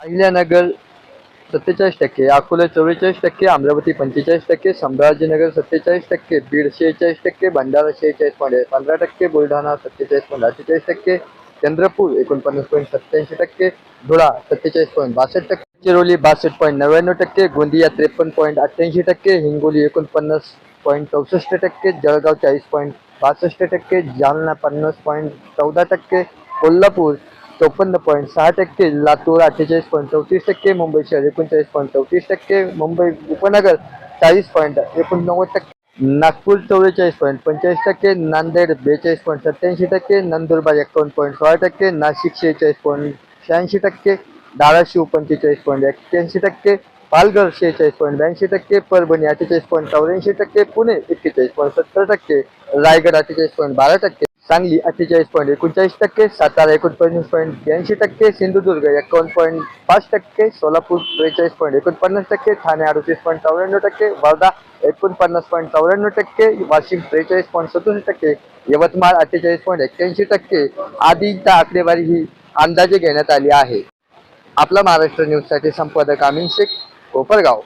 अहिल्यानगर सत्तेचाळीस टक्के अकोले चव्वेचाळीस टक्के अमरावती पंचेचाळीस टक्के संभाजीनगर सत्तेचाळीस टक्के बीड शेहेचाळीस टक्के भंडारा शेहेचाळीस पॉईंट पंधरा टक्के बुलढाणा सत्तेचाळीस पॉईंट अठ्ठेचाळीस टक्के चंद्रपूर एकोणपन्नास पॉईंट सत्त्याऐंशी टक्के धुळा सत्तेचाळीस पॉईंट बासष्ट टक्के चिरोली बासष्ट पॉईंट नव्याण्णव टक्के गोंदिया त्रेपन्न पॉईंट अठ्ठ्याऐंशी टक्के हिंगोली एकोणपन्नास पॉईंट चौसष्ट टक्के जळगाव चाळीस पॉईंट बासष्ट टक्के जालना पन्नास पॉईंट चौदा टक्के कोल्हापूर चौपन्न पॉईंट सहा टक्के लातूर अठ्ठेचाळीस पॉईंट चौतीस टक्के मुंबई शहर एकोणचाळीस पॉईंट चौतीस टक्के मुंबई उपनगर चाळीस पॉईंट एकोणनव्वद टक्के नागपूर चव्वेचाळीस पॉईंट पंचेचाळीस टक्के नांदेड बेचाळीस पॉईंट सत्याऐंशी टक्के नंदुरबार एकावन्न पॉईंट सोळा टक्के नाशिक शेहेचाळीस पॉईंट शहाऐंशी टक्के धाराशिव पंचेचाळीस पॉईंट एक्क्याऐंशी टक्के पालघर शेहेचाळीस पॉईंट ब्याऐंशी टक्के परभणी अठ्ठेचाळीस पॉईंट चौऱ्याऐंशी टक्के पुणे एक्केचाळीस पॉईंट सत्तर टक्के रायगड अठ्ठेचाळीस पॉईंट बारा टक्के. सांगली अठ्ठेचाळीस पॉईंट एकोणचाळीस टक्के सातारा एकोणपन्नास पॉईंट ब्याऐंशी टक्के सिंधुदुर्ग एकावन्न पॉईंट पाच टक्के सोलापूर त्रेचाळीस पॉईंट एकोणपन्नास टक्के ठाणे अडतीस पॉईंट चौऱ्याण्णव टक्के वर्धा एकोणपन्नास पॉईंट चौऱ्याण्णव टक्के वाशिम त्रेचाळीस पॉईंट सदुसष्ट टक्के यवतमाळ अठ्ठेचाळीस पॉईंट एक्क्याऐंशी टक्के आदींच्या आकडेवारी ही अंदाजे घेण्यात आली आहे. आपला महाराष्ट्र न्यूजसाठी संपादक आमिन शेख कोपरगाव.